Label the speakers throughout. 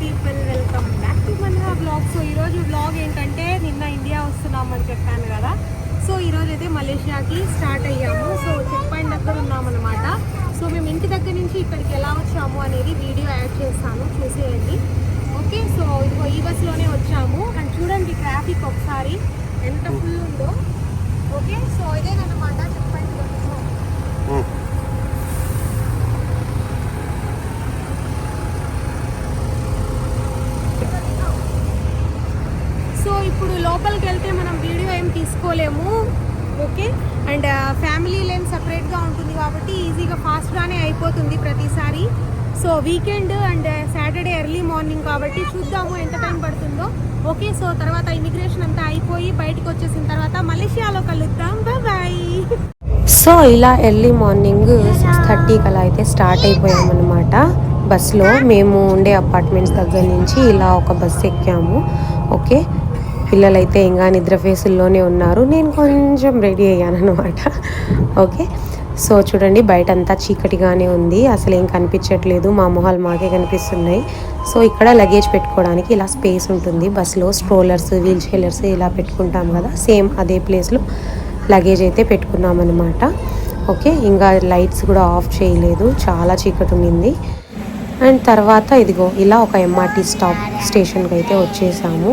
Speaker 1: People welcome back to మన blog so ఈరోజు blog ఏంటంటే నిన్న ఇండియా వస్తున్నామని చెప్పాను కదా. సో ఈరోజు అయితే మలేషియాకి స్టార్ట్ అయ్యాము. సో చెక్ పాయింట్ దగ్గర ఉన్నామన్నమాట. సో మేము ఇంటి దగ్గర నుంచి ఇక్కడికి ఎలా వచ్చాము అనేది వీడియో యాడ్ చేస్తాను. చూసేయండి. ఓకే సో ఇదిగో ఈ బస్సులోనే వచ్చాము. అండ్ చూడండి ట్రాఫిక్ ఒకసారి ఎంత ఫుల్ ఉందో. ఓకే సో ఇదేనమాట చెక్ పాయింట్ సో ఇప్పుడు లోపలికి వెళ్తే మనం వీడియో ఏం తీసుకోలేము. ఓకే? అండ్ ఫ్యామిలీ లేన్ సపరేట్గా ఉంటుంది కాబట్టి ఈజీగా ఫాస్ట్గానే అయిపోతుంది ప్రతిసారి. So weekend and Saturday early morning కాబట్టి చూద్దాము ఎంత టైం పడుతుందో. ఓకే? సో తర్వాత ఇమిగ్రేషన్ అంతా అయిపోయి బయటకు వచ్చేసిన తర్వాత మలేషియాలో కలుద్దాం. బాయ్
Speaker 2: సో ఇలా ఎర్లీ మార్నింగ్ సిక్స్ థర్టీకి అలా అయితే స్టార్ట్ అయిపోయామన్నమాట బస్సులో మేము ఉండే అపార్ట్మెంట్స్ దగ్గర నుంచి ఇలా ఒక బస్సు ఎక్కాము. ఓకే? పిల్లలైతే ఇంకా నిద్ర ఫేసుల్లోనే ఉన్నారు. నేను కొంచెం రెడీ అయ్యాను అనమాట ఓకే సో చూడండి బయట అంతా చీకటిగానే ఉంది. అసలు ఏం కనిపించట్లేదు. మా మొహాలు మాకే కనిపిస్తున్నాయి. సో ఇక్కడ లగేజ్ పెట్టుకోవడానికి ఇలా స్పేస్ ఉంటుంది. బస్సులో స్ట్రోలర్స్ వీల్ చైర్స్ ఇలా పెట్టుకుంటాం కదా. సేమ్ అదే ప్లేస్లో లగేజ్ అయితే పెట్టుకున్నాం అనమాట ఓకే ఇంకా లైట్స్ కూడా ఆఫ్ చేయలేదు. చాలా చీకటి ఉండింది. అండ్ తర్వాత ఇదిగో ఇలా ఒక ఎంఆర్టీ స్టాప్ స్టేషన్కి అయితే వచ్చేసాము.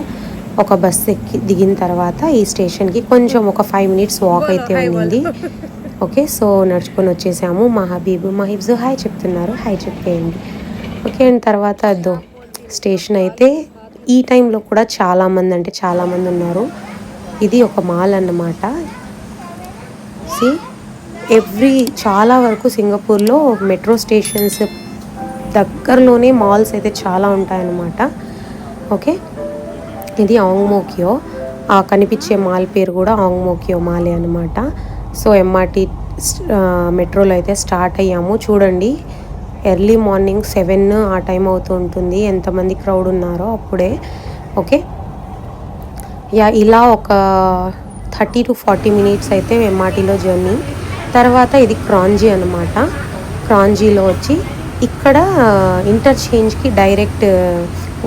Speaker 2: ఒక బస్ ఎక్కి దిగిన తర్వాత ఈ స్టేషన్కి కొంచెం ఒక ఫైవ్ మినిట్స్ వాక్ అయితే ఉండింది. ఓకే సో నడుచుకొని వచ్చేసాము మా హబీబు మా హిబ్స్ హాయ్ చెప్తున్నారు. హాయ్ చెప్పేయండి. ఓకే అండ్ తర్వాత అదో స్టేషన్ అయితే ఈ టైంలో కూడా చాలామంది అంటే చాలామంది ఉన్నారు. ఇది ఒక మాల్ అన్నమాట. సి ఎవ్రీ చాలా వరకు సింగపూర్లో మెట్రో స్టేషన్స్ దగ్గరలోనే మాల్స్ అయితే చాలా ఉంటాయన్నమాట. ఓకే ఇది ఆంగ్మోకియో ఆ కనిపించే మాల్ పేరు కూడా ఆంగ్మోకియో మాలే అనమాట సో ఎంఆర్టీ మెట్రోలో అయితే స్టార్ట్ అయ్యాము. చూడండి ఎర్లీ మార్నింగ్ సెవెన్ ఆ టైం అవుతూ ఉంటుంది. ఎంతమంది క్రౌడ్ ఉన్నారో అప్పుడే. ఓకే? యా ఇలా ఒక థర్టీ టు ఫార్టీ మినిట్స్ అయితే ఎంఆర్టీలో జర్నీ. తర్వాత ఇది క్రాంజీ అనమాట క్రాంజీలో వచ్చి ఇక్కడ ఇంటర్చేంజ్కి డైరెక్ట్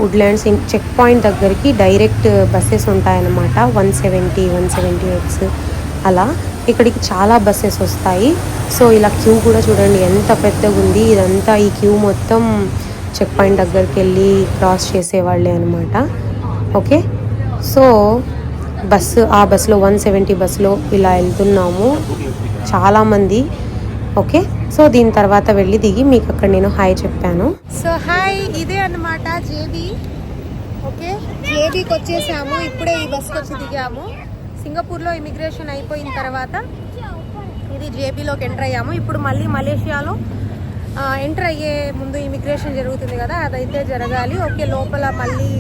Speaker 2: వుడ్లాండ్స్ చెక్ పాయింట్ దగ్గరికి డైరెక్ట్ బస్సెస్ ఉంటాయన్నమాట. One seventy one seventy X అలా. ఇక్కడికి చాలా బస్సెస్ వస్తాయి. సో ఇలా క్యూ కూడా చూడండి ఎంత పెద్దగా ఉంది ఇదంతా ఈ క్యూ మొత్తం చెక్ పాయింట్ దగ్గరికి వెళ్ళి క్రాస్ చేసేవాళ్ళే అనమాట ఓకే సో బస్సు ఆ బస్సులో వన్ సెవెంటీ బస్సులో ఇలా వెళ్తున్నాము. చాలామంది ఓకే సో దీని తర్వాత వెళ్ళి దిగి మీకు అక్కడ నేను హాయ్ చెప్పాను.
Speaker 1: సో హాయ్ ఇదే అన్నమాట జేబీ. ఓకే జేబీకి వచ్చేసాము. ఇప్పుడే ఈ బస్కి వచ్చి దిగాము. సింగపూర్లో ఇమిగ్రేషన్ అయిపోయిన తర్వాత ఇది జేబీలోకి ఎంటర్ అయ్యాము. ఇప్పుడు మళ్ళీ మలేషియాలో ఎంటర్ అయ్యే ముందు ఇమిగ్రేషన్ జరుగుతుంది కదా అదైతే జరగాలి. ఓకే లోపల మళ్ళీ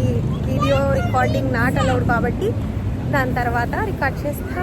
Speaker 1: వీడియో రికార్డింగ్ నాట్ అలౌడ్ కాబట్టి దాని తర్వాత రికార్డ్ చేస్తా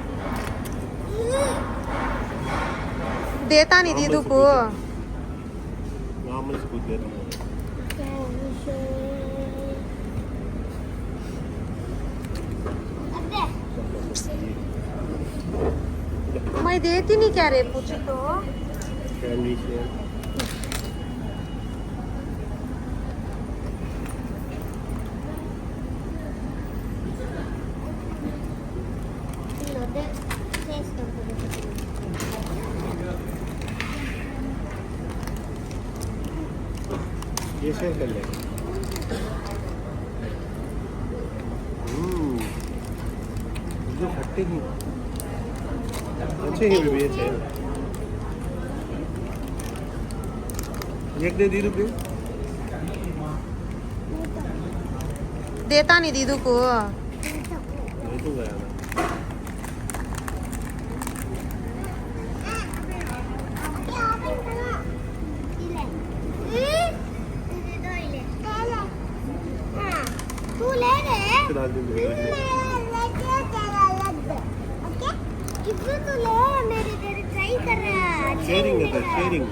Speaker 3: देता नहीं दीदू को
Speaker 1: मैं देती नहीं क्या रे पूछी तो 생갈래. 음.
Speaker 3: 이거
Speaker 4: 박대기.
Speaker 3: 전체님을
Speaker 4: 위해 제. એક દે દીધું કે દેતા નહીં દીધું કો નહીં તો
Speaker 3: ગયા sharing at that. Sharing.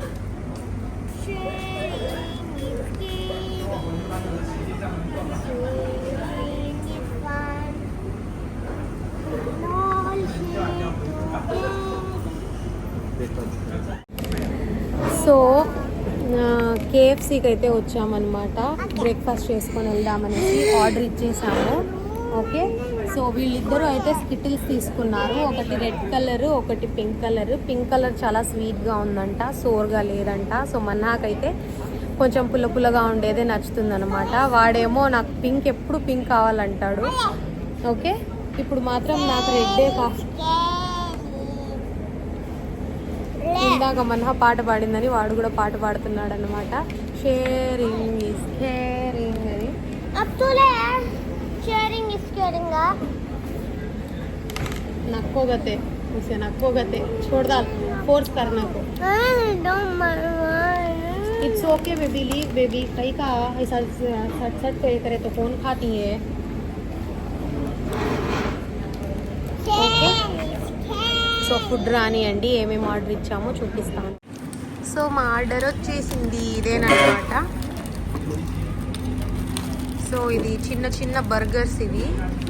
Speaker 2: So కేఎఫ్సీకి అయితే వచ్చామన్నమాట బ్రేక్ఫాస్ట్ చేసుకొని వెళ్దామనేసి ఆర్డర్ ఇచ్చేసాము ఓకే సో వీళ్ళిద్దరూ అయితే స్కిటిల్స్ తీసుకున్నారు. ఒకటి రెడ్ కలర్ ఒకటి పింక్ కలర్. పింక్ కలర్ చాలా స్వీట్గా ఉందంట సోర్గా లేదంట. సో మన్నాకైతే కొంచెం పుల్ల పుల్లగా ఉండేదే నచ్చుతుందనమాట వాడేమో నాకు పింక్ ఎప్పుడు పింక్ కావాలంటాడు. ఓకే? ఇప్పుడు మాత్రం నాకు రెడ్డే కాస్ట్ ఇందాక మన్హా పాట పాడిందని వాడు కూడా పాట పాడుతున్నాడు అనమాట షేరింగ్ ఇస్ కేరింగ్ అని
Speaker 4: अब तो ले शेयरिंग इज केयरिंग
Speaker 2: నక్కోగతే उसे నక్కోగతే छोड़ डाल फोर्स करना को
Speaker 4: don't mind
Speaker 2: it's okay baby leave baby कहीं का ऐसा सट सट पे करे तो कौन खाती है సో ఫుడ్ రానియండి ఏమేమి ఆర్డర్ ఇచ్చామో చూపిస్తాను సో మా ఆర్డర్ వచ్చేసింది ఇదేనమాట సో ఇది చిన్న చిన్న బర్గర్స్ ఇవి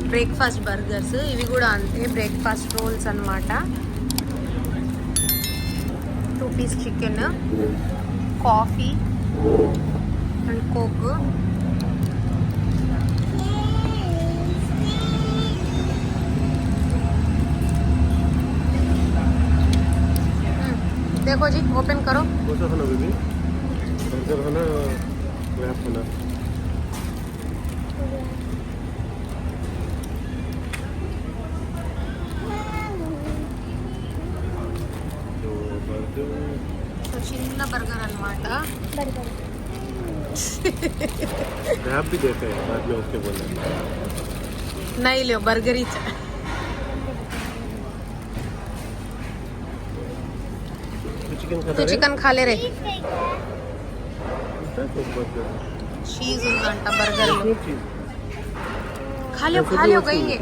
Speaker 2: బ్రేక్ఫాస్ట్ బర్గర్స్ ఇవి కూడా అంతే బ్రేక్ఫాస్ట్ రోల్స్ అన్నమాట two piece chicken coffee and coke देखो जी ओपन करो
Speaker 3: कौन सा खाना बेबी बर्गर खाना
Speaker 2: సో చిన్న బర్గర్ అన్నమాట
Speaker 3: रैप भी देते हैं बाद में ओके बोले
Speaker 2: नहीं लो बर्गर ही चाहिए
Speaker 3: तो चिकन खाता
Speaker 2: तू
Speaker 3: है
Speaker 2: चिकन खा ले रे
Speaker 3: तो बर्गर
Speaker 2: చీజ్ ఉందంట బర్గర్
Speaker 3: इसमें चीज
Speaker 2: ఖాళీ ఖాళీ గయింగే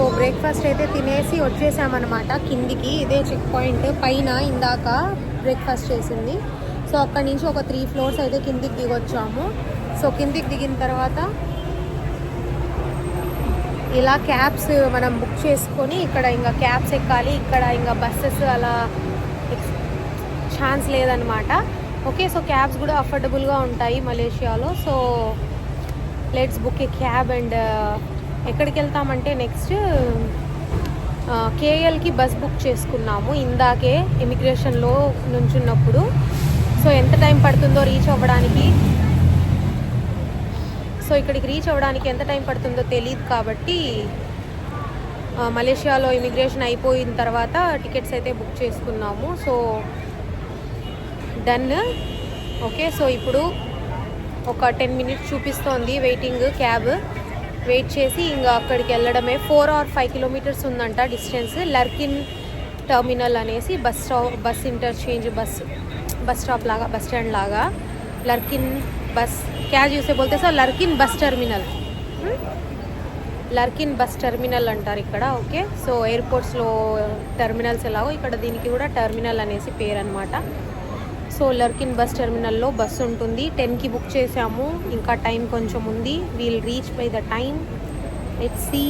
Speaker 2: సో బ్రేక్ఫాస్ట్ అయితే తినేసి వచ్చేసామన్నమాట. కిందికి ఇదే చెక్ పాయింట్ పైన ఇందాక బ్రేక్ఫాస్ట్ చేసింది. సో అక్కడి నుంచి ఒక త్రీ ఫ్లోర్స్ అయితే కిందికి దిగొచ్చాము. సో కిందికి దిగిన తర్వాత ఇలా క్యాబ్స్ మనం బుక్ చేసుకొని ఇక్కడ ఇంకా క్యాబ్స్ ఎక్కాలి ఇక్కడ ఇంకా బస్సెస్ అలా ఛాన్స్ లేదనమాట ఓకే సో క్యాబ్స్ కూడా అఫోర్డబుల్గా ఉంటాయి మలేషియాలో. So let's book a cab and ఎక్కడికి వెళ్తామంటే నెక్స్ట్ కేఎల్కి బస్ బుక్ చేసుకున్నాము ఇందాకే ఇమిగ్రేషన్లో నుంచున్నప్పుడు. సో ఎంత టైం పడుతుందో రీచ్ అవ్వడానికి? సో ఇక్కడికి రీచ్ అవ్వడానికి ఎంత టైం పడుతుందో తెలియదు కాబట్టి మలేషియాలో ఇమిగ్రేషన్ అయిపోయిన తర్వాత టికెట్స్ అయితే బుక్ చేసుకున్నాము. So done. ఓకే సో ఇప్పుడు ఒక టెన్ మినిట్స్ చూపిస్తోంది వెయిటింగ్ క్యాబ్. వెయిట్ చేసి ఇంకా అక్కడికి వెళ్ళడమే. ఫోర్ ఆర్ ఫైవ్ కిలోమీటర్స్ ఉందంట డిస్టెన్స్. లర్కిన్ టర్మినల్ అనేసి bus stop bus interchange bus bus stop లాగా బస్ స్టాండ్ లాగా. లర్కిన్ బస్ క్యా చూసే బోల్తే sir Larkin bus terminal. Larkin bus terminal అంటారు ఇక్కడ ఓకే? సో ఎయిర్పోర్ట్స్లో టర్మినల్స్ ఎలాగో ఇక్కడ దీనికి కూడా టర్మినల్ అనేసి పేరు అనమాట సో లర్కిన్ బస్ టెర్మినల్లో బస్సు ఉంటుంది. టెన్కి బుక్ చేసాము ఇంకా టైం కొంచెం ఉంది. We'll reach by the time it see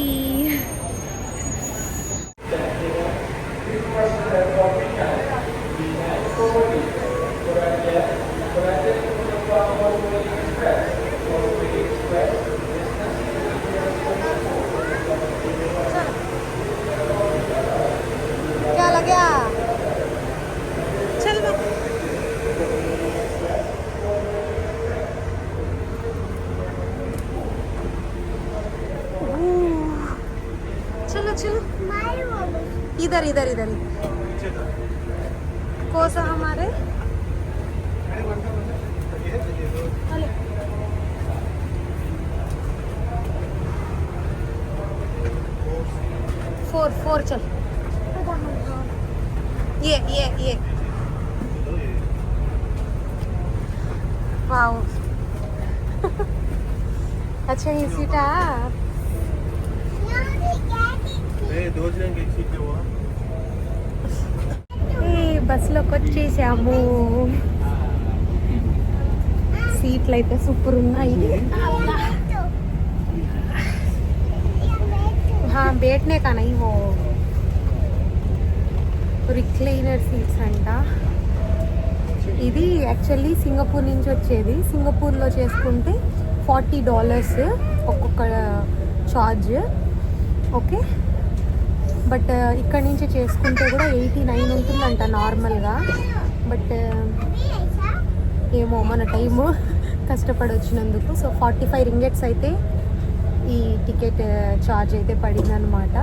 Speaker 2: इधर इधर इधर कोसा हमारे। फोर फोर चल। ये ये ये। वाओ।
Speaker 4: अच्छा ये सीटा।
Speaker 3: दो जन की सीट पे हुआ
Speaker 4: బస్సులోకి వచ్చేసాము సీట్లు అయితే సూపర్ ఉన్నాయి బేట్నే కానీ ఇవో. రిక్లైనర్ సీట్స్ అంట. ఇది యాక్చువల్లీ సింగపూర్ నుంచి వచ్చేది. సింగపూర్లో చేసుకుంటే ఫార్టీ డాలర్స్ ఒక్కొక్క ఛార్జ్ ఓకే? బట్ ఇక్కడ నుంచి చేసుకుంటే కూడా ఎయిటీ నైన్ ఉంటుందంట నార్మల్గా బట్ ఏమో మన టైము కష్టపడి వచ్చినందుకు సో ఫార్టీ ఫైవ్ రింగెట్స్ అయితే ఈ టికెట్ ఛార్జ్ అయితే పడింది అనమాట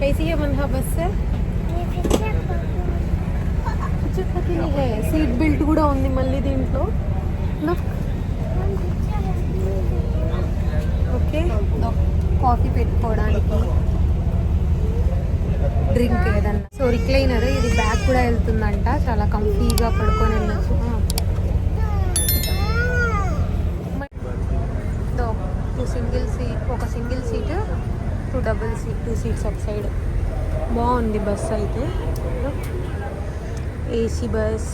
Speaker 4: कैसी है मनहा बस से సీట్ బెల్ట్ కూడా ఉంది మళ్ళీ దీంట్లో ఓకే కాఫీ పెట్టుకోవడానికి డ్రింక్ ఏదన్నా. సో రిక్లైనర్ ఇది బ్యాగ్ కూడా వెళ్తుందంట. చాలా కంఫీగా పడుకొని వెళ్ళచ్చు. టూ సింగిల్ సీట్ ఒక single seat two double seat two seats ఒక సైడ్ బాగుంది బస్ అయితే. ఏసీ బస్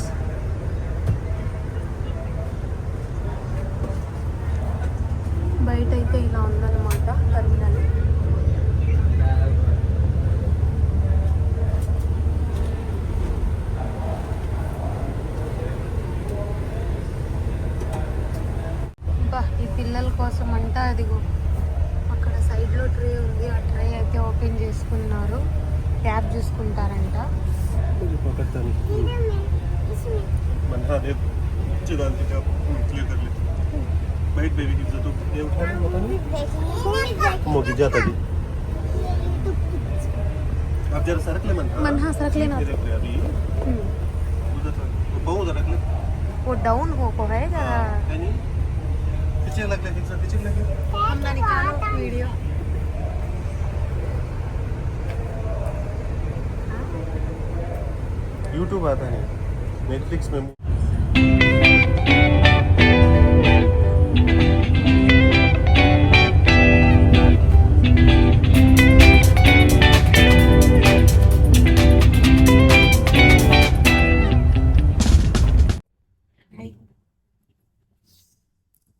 Speaker 3: उठा ले पता नहीं मोगी जाता जी आप जरा सरक ले मन
Speaker 4: मन हाँ, सरक लेना।
Speaker 3: रख ले अभी उधर सरक बहुत उधर रख ले
Speaker 4: वो डाउन हो को है जरा
Speaker 3: है नहीं पीछे लग ले पीछे पीछे लग ले
Speaker 4: हमने निकालो
Speaker 3: यूट्यूब आता नहीं नेटफ्लिक्स में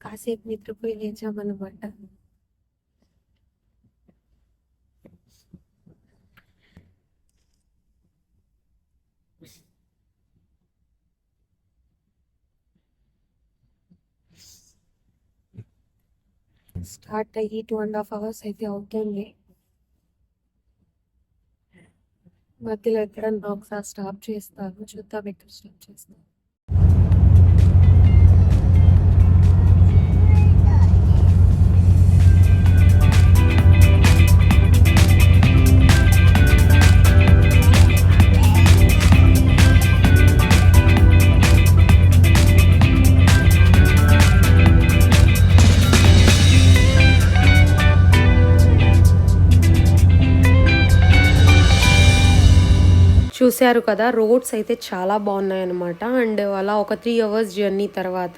Speaker 2: కాసేపు నిద్రపోయి లేచామన్నమాట స్టార్ట్ అయ్యి టూ అండ్ హాఫ్ అవర్స్ అయితే అవుతుంది. మధ్యలో ఎక్కడన్నా ఒకసారి స్టాప్ చేస్తాను. చూద్దాం ఎక్కడ స్టాప్ చేస్తాను. చూశారు కదా రోడ్స్ అయితే చాలా బాగున్నాయి అనమాట అండ్ అలా ఒక త్రీ అవర్స్ జర్నీ తర్వాత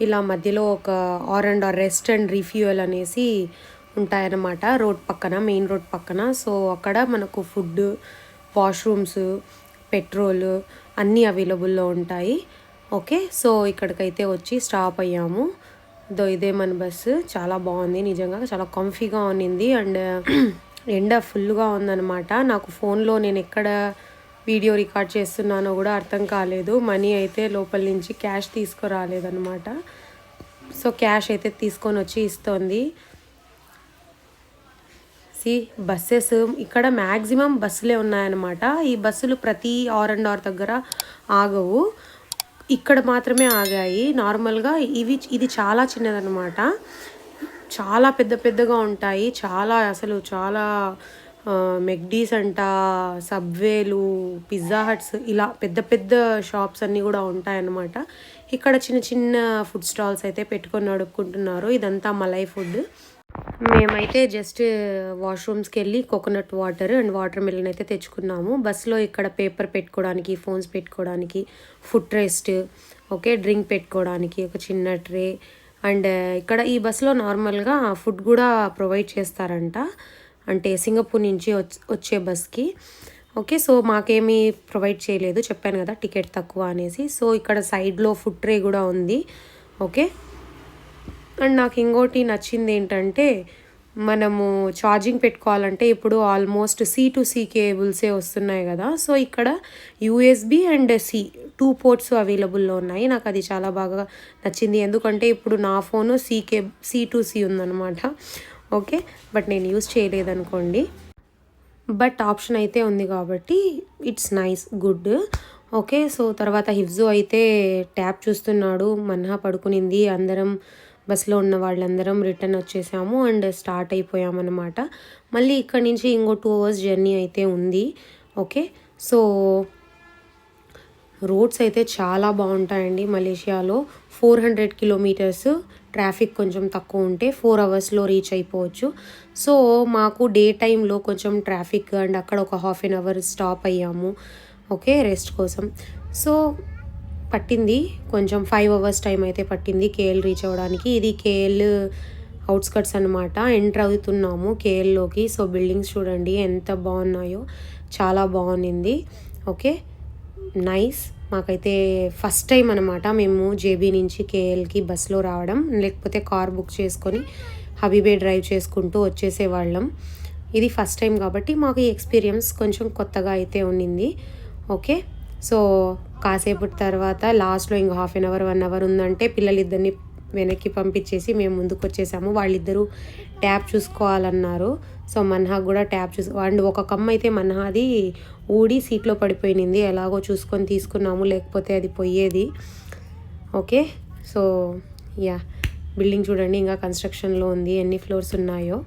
Speaker 2: ఇలా మధ్యలో ఒక R and R rest and refuel అనేసి ఉంటాయన్నమాట రోడ్ పక్కన మెయిన్ రోడ్ పక్కన. సో అక్కడ మనకు ఫుడ్ వాష్రూమ్స్ పెట్రోల్ అన్నీ అవైలబుల్లో ఉంటాయి. ఓకే? సో ఇక్కడికైతే వచ్చి స్టాప్ అయ్యాము. దో ఇదే మన బస్సు చాలా బాగుంది నిజంగా చాలా కంఫీగా ఉన్నింది. అండ్ ఎండ ఫుల్గా ఉందన్నమాట. నాకు ఫోన్లో నేను ఎక్కడ వీడియో రికార్డ్ చేస్తున్నానో కూడా అర్థం కాలేదు. మనీ అయితే లోపల నుంచి క్యాష్ తీసుకురాలేదన్నమాట. సో క్యాష్ అయితే తీసుకొని వచ్చి ఇస్తోంది. సి బస్సెస్ ఇక్కడ మ్యాక్సిమం బస్సులే ఉన్నాయన్నమాట. ఈ బస్సులు ప్రతి ఆర్ అండ్ ఆర్ దగ్గర ఆగవు. ఇక్కడ మాత్రమే ఆగాయి. నార్మల్గా ఇవి ఇది చాలా చిన్నదన్నమాట. చాలా పెద్ద పెద్దగా ఉంటాయి. చాలా అసలు చాలా మెక్డీస్ అంట సబ్వేలు పిజ్జా హట్స్ ఇలా పెద్ద పెద్ద షాప్స్ అన్నీ కూడా ఉంటాయన్నమాట. ఇక్కడ చిన్న చిన్న ఫుడ్ స్టాల్స్ అయితే పెట్టుకొని నడుపుకుంటున్నారు. ఇదంతా మలై ఫుడ్ మేమైతే జస్ట్ వాష్రూమ్స్కి వెళ్ళి coconut water and watermelon అయితే తెచ్చుకున్నాము. బస్సులో ఇక్కడ పేపర్ పెట్టుకోవడానికి ఫోన్స్ పెట్టుకోవడానికి ఫుడ్ రెస్ట్ ఓకే డ్రింక్ పెట్టుకోవడానికి ఒక చిన్న ట్రే అండ్ ఇక్కడ ఈ బస్సులో నార్మల్గా ఫుడ్ కూడా ప్రొవైడ్ చేస్తారంట. అంటే సింగపూర్ నుంచి వచ్చే బస్కి. ఓకే సో మాకేమీ ప్రొవైడ్ చేయలేదు. చెప్పాను కదా టికెట్ తక్కువ అనేసి. సో ఇక్కడ సైడ్లో ఫుడ్ ట్రే కూడా ఉంది. ఓకే. అండ్ నాకు ఇంకోటి నచ్చింది ఏంటంటే మనము ఛార్జింగ్ పెట్టుకోవాలంటే ఇప్పుడు ఆల్మోస్ట్ సి టు సి కేబుల్సే వస్తున్నాయి కదా. సో ఇక్కడ USB and C to ports అవైలబుల్లో ఉన్నాయి. నాకు అది చాలా బాగా నచ్చింది. ఎందుకంటే ఇప్పుడు నా phone C K C to C ఉందన్నమాట. ఓకే? బట్ నేను యూస్ చేయలేదనుకోండి. బట్ ఆప్షన్ అయితే ఉంది కాబట్టి it's nice good. Okay? So తర్వాత హిఫ్జు అయితే ట్యాబ్ చూస్తున్నాడు. మన్హా పడుకునింది. అందరం బస్సులో ఉన్న వాళ్ళందరం రిటర్న్ వచ్చేసాము అండ్ స్టార్ట్ అయిపోయామన్నమాట. మళ్ళీ ఇక్కడ నుంచి ఇంకో టూ అవర్స్ జర్నీ అయితే ఉంది. ఓకే? సో రోడ్స్ అయితే చాలా బాగుంటాయండి మలేషియాలో. ఫోర్ హండ్రెడ్ కిలోమీటర్స్ ట్రాఫిక్ కొంచెం తక్కువ ఉంటే ఫోర్ అవర్స్లో రీచ్ అయిపోవచ్చు. సో మాకు డే టైంలో కొంచెం ట్రాఫిక్ అండ్ అక్కడ ఒక హాఫ్ అన్ అవర్ స్టాప్ అయ్యాము. ఓకే రెస్ట్ కోసం. సో పట్టింది. కొంచెం ఫైవ్ అవర్స్ టైం అయితే పట్టింది కేఎల్ రీచ్ అవ్వడానికి. ఇది కేఎల్ అవుట్స్కట్స్ అనమాట ఎంటర్ అవుతున్నాము కేఎల్లోకి. సో బిల్డింగ్స్ చూడండి ఎంత బాగున్నాయో. చాలా బాగుంది. Okay nice. మాకైతే ఫస్ట్ టైం అనమాట మేము జేబీ నుంచి కేఎల్కి బస్సులో రావడం లేకపోతే కార్ బుక్ చేసుకొని హబీబే డ్రైవ్ చేసుకుంటూ వచ్చేసేవాళ్ళం. ఇది ఫస్ట్ టైం కాబట్టి మాకు ఈ ఎక్స్పీరియన్స్ కొంచెం కొత్తగా అయితే ఉండింది ఓకే? సో కాసేపటి తర్వాత లాస్ట్లో ఇంకో half an hour one hour ఉందంటే పిల్లలిద్దరిని వెనక్కి పంపించేసి మేము ముందుకు వచ్చేసాము వాళ్ళిద్దరూ ట్యాబ్ చూసుకోవాలన్నారు. సో మన్హా కూడా ట్యాబ్ చూసు అండ్ ఒక కమ్మ అయితే మన్హాది ఊడి సీట్లో పడిపోయింది ఎలాగో చూసుకొని తీసుకున్నాము లేకపోతే అది పోయేది ఓకే? So yeah. బిల్డింగ్ చూడండి ఇంకా కన్స్ట్రక్షన్లో ఉంది. ఎన్ని ఫ్లోర్స్ ఉన్నాయో.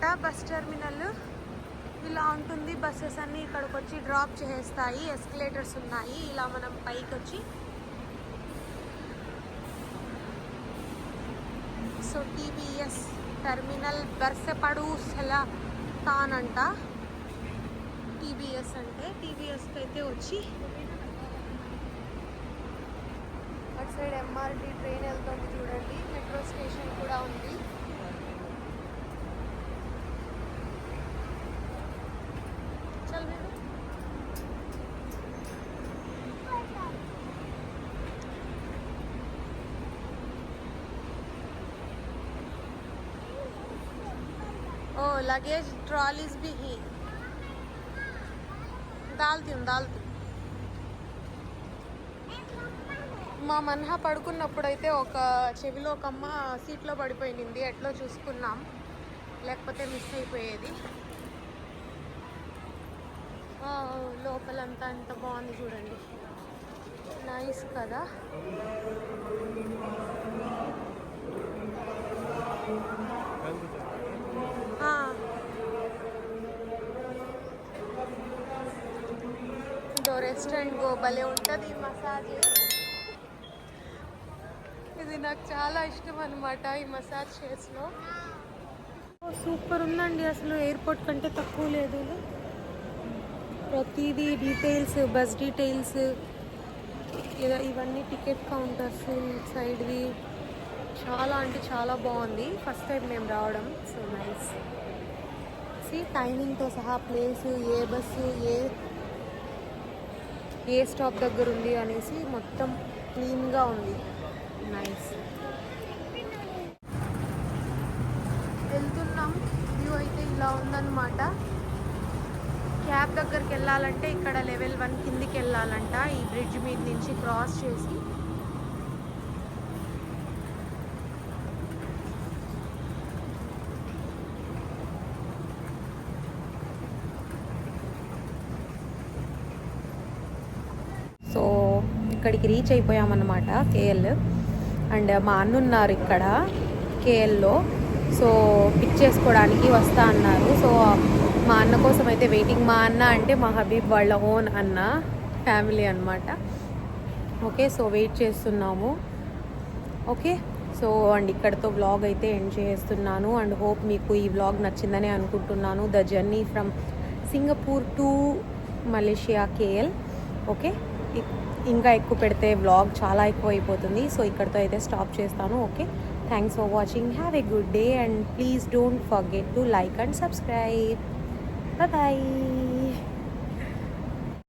Speaker 4: ఇదేనమాట బస్ టెర్మినల్. ఇలా ఉంటుంది. బస్సెస్ అన్నీ ఇక్కడికి వచ్చి డ్రాప్ చేస్తాయి ఎస్కలేటర్స్ ఉన్నాయి. ఇలా మనం పైకి వచ్చి సో టీబీఎస్ టెర్మినల్ బర్సెపడు సెలా తాన్ అంట టీబీఎస్ అంటే టీబీఎస్కి అయితే వచ్చి అటు సైడ్ ఎంఆర్టీ ట్రైన్ వెళ్తుంది చూడండి. మెట్రో స్టేషన్ కూడా ఉంది. लगेज ट्रॉलीज भी ही डालती हूँ डालती हूँ. మా మన్హా పడుకున్నప్పుడైతే ఒక చెవిలో ఒక అమ్మ సీట్లో పడిపోయింది ఎట్లో చూసుకున్నాం లేకపోతే మిస్ అయిపోయేది ఆ, లోపలంతా ఎంత బాగుంది చూడండి నైస్ కదా ఆ. ఇదో రెస్టారెంట్ గో భలే ఉంటుంది ఈ మసాజ్. ఇది నాకు చాలా ఇష్టం అనమాట ఈ మసాజ్ చేస్లో సూపర్ ఉందండి అసలు ఎయిర్పోర్ట్ కంటే తక్కువ లేదు ప్రతిదీ డీటెయిల్స్ బస్ డీటెయిల్స్ ఇవన్నీ టికెట్ కౌంటర్స్ సైడ్వి. చాలా అంటే చాలా బాగుంది. ఫస్ట్ టైం మేము రావడం. సో నైస్ సీ టైమింగ్తో సహా place a bus a a stop దగ్గర ఉంది అనేసి మొత్తం క్లీన్గా ఉంది. నైస్ వెళ్తున్నాం. వ్యూ అయితే ఇలా ఉందన్నమాట. క్యాబ్ దగ్గరికి వెళ్ళాలంటే ఇక్కడ లెవెల్ వన్ కిందికి వెళ్ళాలంట. ఈ బ్రిడ్జ్ మీద నుంచి క్రాస్ చేసి
Speaker 2: ఇక్కడికి రీచ్ అయిపోయామన్నమాట కేఎల్. అండ్ మా అన్న ఉన్నారు ఇక్కడ కేఎల్లో. సో పిక్ చేసుకోవడానికి వస్తా అన్నారు. సో మా అన్న కోసం అయితే వెయిటింగ్. మా అన్న అంటే మా హబీబ్ వాళ్ళ ఓన్ అన్న ఫ్యామిలీ అన్నమాట. ఓకే సో వెయిట్ చేస్తున్నాము. ఓకే సో అండ్ ఇక్కడతో వ్లాగ్ అయితే ఎండ్ చేస్తున్నాను. అండ్ హోప్ మీకు ఈ వ్లాగ్ నచ్చిందని అనుకుంటున్నాను. The journey from Singapore to Malaysia KL. Okay ఇంకా ఎక్కువ పెడితే వ్లాగ్ చాలా ఎక్కువ అయిపోతుంది సో ఇక్కడతో అయితే స్టాప్ చేస్తాను. Okay thanks for watching have a good day and please don't forget to like and subscribe bye